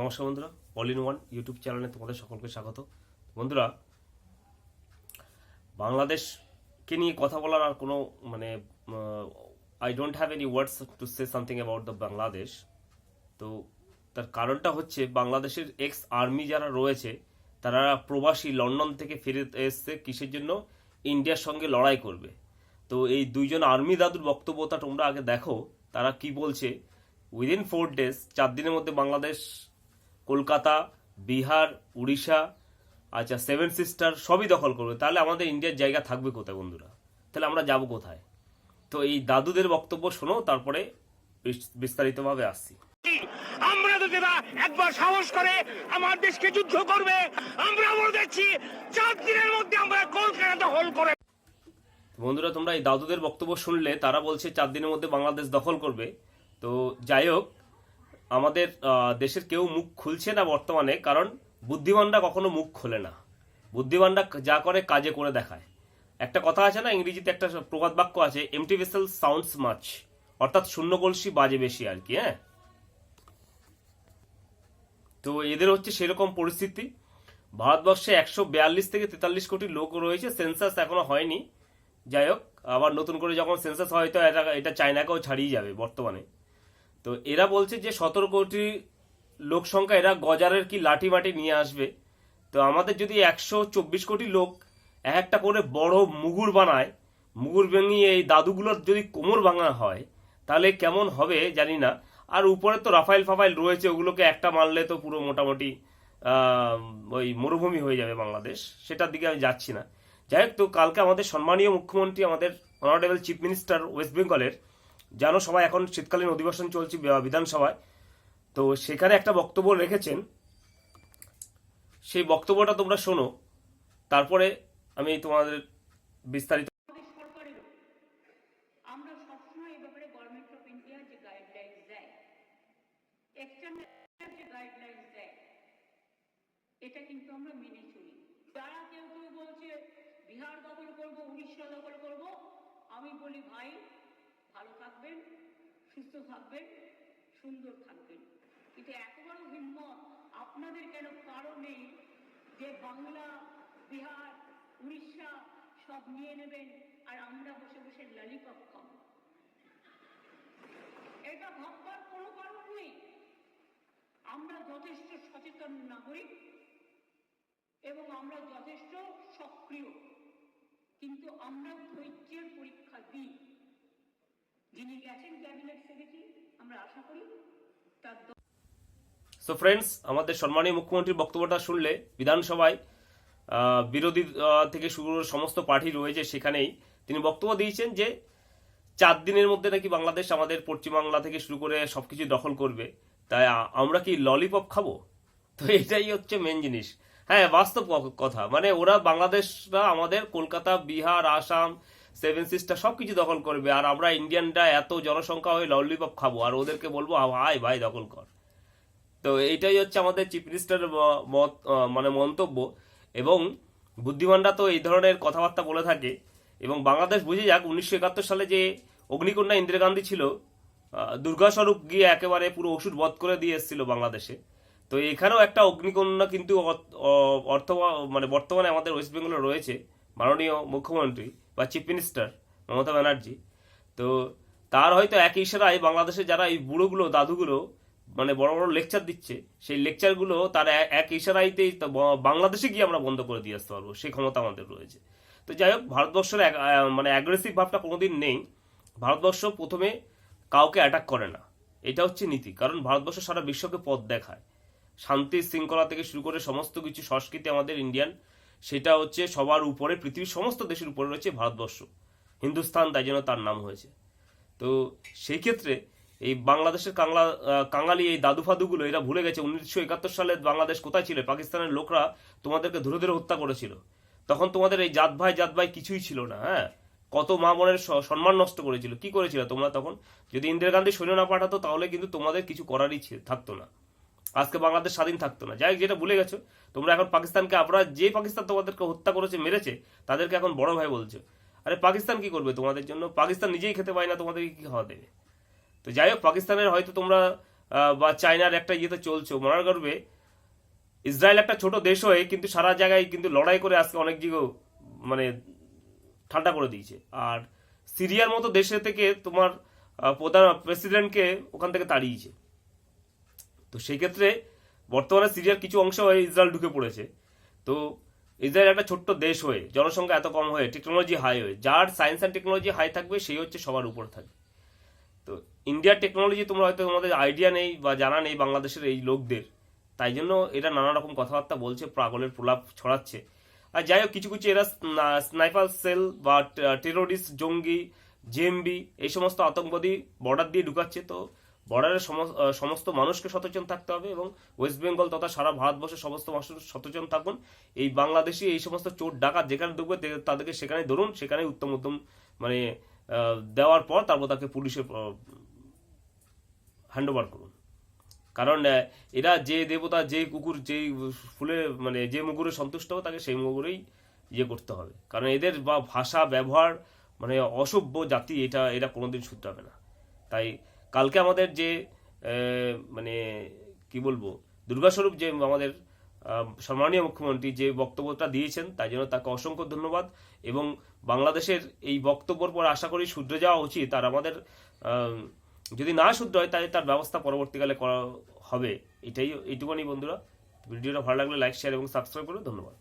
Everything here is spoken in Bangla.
নমস্কার বন্ধুরা, অল ইন ওয়ান ইউটিউব চ্যানেলে তোমাদের সকলকে স্বাগত। বন্ধুরা, বাংলাদেশকে নিয়ে কথা বলার আর কোনো মানে I don't have any words to say something about the Bangladesh তো তার কারণটা হচ্ছে, বাংলাদেশের এক্স আর্মি যারা রয়েছে, তারা প্রবাসী লন্ডন থেকে ফিরে এসছে কিসের জন্য? ইন্ডিয়ার সঙ্গে লড়াই করবে। তো এই দুইজন আর্মি দাদুর বক্তব্যটা তোমরা আগে দেখো, তারা কি বলছে? উইদিন ফোর ডেজ চার দিনের মধ্যে বাংলাদেশ কলকাতা বিহার উড়িষ্যা আচ্ছা সেভেন সিস্টার সবই দখল করবে। তাহলে আমাদের ইন্ডিয়ার জায়গা থাকবে কোথায় বন্ধুরা? তাহলে আমরা যাব কোথায়? তো এই দাদুদের বক্তব্য শোনো তারপরে বিস- বিস্তারিতভাবে আসছি। আমরা যারা একবার সাহস করে আমার দেশকে যুদ্ধ করবে। আমরা বলে দিচ্ছি চার দিনের মধ্যে আমরা কলকাতা দখল করে বন্ধুরা তোমরা এই দাদুদের বক্তব্য শুনলে তারা বলছে চার দিনের মধ্যে বাংলাদেশ দখল করবে। তো যাই হোক আমাদের দেশের কেউ মুখ খুলছে না বর্তমানে, কারণ বুদ্ধিমানরা কখনো মুখ খোলে না। বুদ্ধিমানরা যা করে কাজে করে দেখায়। একটা কথা আছে না, ইংরেজিতে একটা প্রবাদ বাক্য আছে এমটি ভেসেল সাউন্ডস মাছ অর্থাৎ শূন্য কলসি বাজে বেশি আর কি হ্যাঁ? তো এদের হচ্ছে সেরকম পরিস্থিতি। ভারতবর্ষে একশো বিয়াল্লিশ থেকে তেতাল্লিশ কোটি লোক রয়েছে সেন্সাস এখনও হয়নি। যাই হোক, আবার নতুন করে যখন সেন্সাস হয়, তো এটা এটা চায়নাকেও ছাড়িয়ে যাবে বর্তমানে। তো এরা বলছে যে সতেরো কোটি লোক সংখ্যা, এরা গজারের কি লাঠি মাটি নিয়ে আসবে? তো আমাদের যদি একশো চব্বিশ কোটি লোক এক একটা করে বড় মুগুর বানায়, মুগুর ভেঙিয়ে এই দাদুগুলোর যদি কোমর ভাঙা হয়, তাহলে কেমন হবে জানি না। আর উপরে তো রাফাইল ফাফাইল রয়েছে, ওগুলোকে একটা মারলে তো পুরো মোটামুটি ওই মরুভূমি হয়ে যাবে বাংলাদেশ। সেটার দিকে আমি যাচ্ছি না। যাই হোক, তো কালকে আমাদের সম্মানীয় মুখ্যমন্ত্রী, আমাদের অনারেবল চিফ মিনিস্টার ওয়েস্ট বেঙ্গলের জানো সবাই এখন শীতকালীন অধিবেশন চলছে বিধানসভায়। তো সেখানে একটা বক্তব্য রেখেছেন। সেই বক্তব্যটা তোমরা শোনো। তারপরে আমি তোমাদের বিস্তারিত এটা কিন্তু আমরা মেনে চলি। যারা কেউ কেউ বলছে, বিহার দখল উড়িষ্যা দখল আমি বলি, ভাই ভালো থাকবেন, সুস্থ থাকবেন, সুন্দর থাকবেন। কিন্তু এত বড় হিম্মত আপনাদের কেন কারও নেই যে বাংলা, বিহার, উড়িষ্যা সব নিয়ে নেবেন আর আমরা বসে বসে লালিপপ খাব। এটা ভাববার কোনো কারণ নেই। আমরা যথেষ্ট সচেতন নাগরিক এবং আমরা যথেষ্ট সক্রিয়। কিন্তু আমরা ধৈর্যের পরীক্ষা দিই। যিনি গেছেন ক্যাবিনেট সেক্রেটারি, আমরা আশা করি তার সো ফ্রেন্ডস আমাদের সম্মানীয় মুখ্যমন্ত্রীর বক্তব্যটা শুনলে বিধানসভায় বিরোধী থেকে শুরু করে সমস্ত পার্টি রয়েছে সেখানেই। তিনি বক্তব্য দিয়েছেন যে, চার দিনের মধ্যে নাকি বাংলাদেশ আমাদের পশ্চিমবাংলা থেকে শুরু করে সবকিছু দখল করবে। তাই আমরা কি ললিপপ খাব? তো এটাই হচ্ছে মেন জিনিস। হ্যাঁ বাস্তব কথা। মানে ওরা বাংলাদেশরা আমাদের, কলকাতা, বিহার, আসাম সেভেন সিস্টার সবকিছু দখল করবে আর আমরা ইন্ডিয়ানরা এত জনসংখ্যা হয়ে ললিপপ খাব আর ওদেরকে বলব ভাই ভাই, দখল কর। তো এইটাই হচ্ছে আমাদের চিফ মিনিস্টারের ম- মত মানে মন্তব্য এবং বুদ্ধিমানরা তো এই ধরনের কথাবার্তা বলে থাকে এবং বাংলাদেশ বুঝে যাক, উনিশশো একাত্তর সালে যে অগ্নিকন্যা ইন্দিরা গান্ধী ছিল দুর্গাস্বরূপ গিয়ে একেবারে পুরো ওষুধ বধ করে দিয়ে এসেছিল বাংলাদেশে। তো এখানেও একটা অগ্নিকন্যা কিন্তু অর্থ মানে বর্তমানে আমাদের ওয়েস্ট বেঙ্গলে রয়েছে, মাননীয় মুখ্যমন্ত্রী। বা চিফ মিনিস্টার মমতা ব্যানার্জি। তো তার হয়তো এক ইশারায় বাংলাদেশে যারা এই বুড়োগুলো, দাদুগুলো মানে বড় বড় লেকচার দিচ্ছে, সেই লেকচারগুলো তার এক ইশারাইতেই বাংলাদেশে গিয়ে আমরা বন্ধ করে দিয়ে আসতে পারব, সেই ক্ষমতা আমাদের রয়েছে। তো যাই হোক, ভারতবর্ষের মানে অ্যাগ্রেসিভ ভাবটা কোনোদিন নেই। ভারতবর্ষ প্রথমে কাউকে অ্যাটাক করে না। এটা হচ্ছে নীতি, কারণ ভারতবর্ষ সারা বিশ্বকে পথ দেখায়। শান্তি শৃঙ্খলা থেকে শুরু করে সমস্ত কিছু সংস্কৃতি আমাদের ইন্ডিয়ান সেটা হচ্ছে সবার উপরে, পৃথিবীর সমস্ত দেশের উপরে রয়েছে ভারতবর্ষ। হিন্দুস্তান, তাই জন্য তার নাম হয়েছে। তো সেই ক্ষেত্রে এই বাংলাদেশের কাংলা কাঙালি এই দাদু ফাদুগুলো এরা ভুলে গেছে, উনিশশো একাত্তর সালে বাংলাদেশ কোথায় ছিল? পাকিস্তানের লোকরা তোমাদেরকে ধরে ধরে হত্যা করেছিল। তখন তোমাদের এই জাত ভাই জাত ভাই কিছুই ছিল না হ্যাঁ? কত মা বোনের সম্মান নষ্ট করেছিল। কি করেছিল তোমরা তখন? যদি ইন্দিরা গান্ধী সৈন্য না পাঠাতো, তাহলে কিন্তু তোমাদের কিছু করারই থাকতো না। আজকে বাংলাদেশ স্বাধীন থাকতো না। যাই যেটা ভুলে গেছো, তোমরা এখন পাকিস্তানকে, আমরা যে পাকিস্তান তোমাদেরকে হত্যা করেছে, মেরেছে, তাদেরকে এখন বড় ভাই বলছো। আরে পাকিস্তান কি করবে তোমাদের জন্য? পাকিস্তান নিজেই খেতে পায় না, তোমাদেরকে কি খাওয়া দেবে তো যাই হোক, পাকিস্তানের হয়তো তোমরা বা চায়নার একটা ইয়েতে চলছো। মনে গর্বে, ইসরায়েল একটা ছোট দেশ হয়ে কিন্তু সারা জায়গায় কিন্তু লড়াই করে আজকে অনেক দিকেও মানে ঠান্ডা করে দিয়েছে। আর সিরিয়ার মতো দেশে থেকে তোমার প্রধান, প্রেসিডেন্টকে ওখান থেকে তাড়িয়েছে। তো সেই ক্ষেত্রে বর্তমানে সিরিয়ার কিছু অংশ হয়ে ইসরায়েল ঢুকে পড়েছে। তো ইসরায়েল একটা ছোট্ট দেশ হয়ে, জনসংখ্যা এত কম হয়ে টেকনোলজি হাই হয়ে, যার সায়েন্স অ্যান্ড টেকনোলজি হাই থাকবে সেই হচ্ছে সবার উপর থাকবে। তো ইন্ডিয়ার টেকনোলজি তোমরা হয়তো তোমাদের আইডিয়া নেই বা জানা নেই বাংলাদেশের এই লোকদের। তাই জন্য এরা নানা রকম কথাবার্তা বলছে প্রাগলের প্রলাপ ছড়াচ্ছে। আর যাই হোক, কিছু কিছু এরা স্নাইপার সেল বা টেরোরিস্ট জঙ্গি জেএমবি এই সমস্ত আতঙ্কবাদী বর্ডার দিয়ে ঢুকাচ্ছে। তো বর্ডারের সমস্ত মানুষকে সচেতন থাকতে হবে এবং ওয়েস্ট বেঙ্গল তথা সারা ভারতবর্ষের সমস্ত মানুষ সচেতন থাকুন। এই বাংলাদেশি এই সমস্ত চোর, ডাকাত যেখানে ঢুকবে তাদেরকে সেখানে ধরুন সেখানে উত্তম উত্তম মানে দেওয়ার পর তারপর তাকে পুলিশে হ্যান্ড ওভার করুন। কারণ এরা যে দেবতা, যে কুকুর, যেই ফুলে মানে যে মুগুরে সন্তুষ্ট হবে, তাকে সেই মুগুরেই ইয়ে করতে হবে। কারণ এদের বা ভাষা, ব্যবহার মানে অসভ্য জাতি, এটা এরা কোনোদিন শুধরাবে না। তাই কালকে আমাদের যে মানে কি বলব, দুর্গাস্বরূপ যে আমাদের সম্মানীয় মুখ্যমন্ত্রী যে বক্তব্যটা দিয়েছেন, তাই জন্য তাকে অসংখ্য ধন্যবাদ। এবং বাংলাদেশের এই বক্তব্যর পর আশা করি শুধরে যাওয়া উচিত। আর আমাদের যদি না শুদ্ধ হয়, তাহলে তার ব্যবস্থা পরবর্তীকালে করা হবে। এটাই, এইটুকুনি বন্ধুরা। ভিডিওটা ভালো লাগলে লাইক শেয়ার এবং সাবস্ক্রাইব করুন। ধন্যবাদ।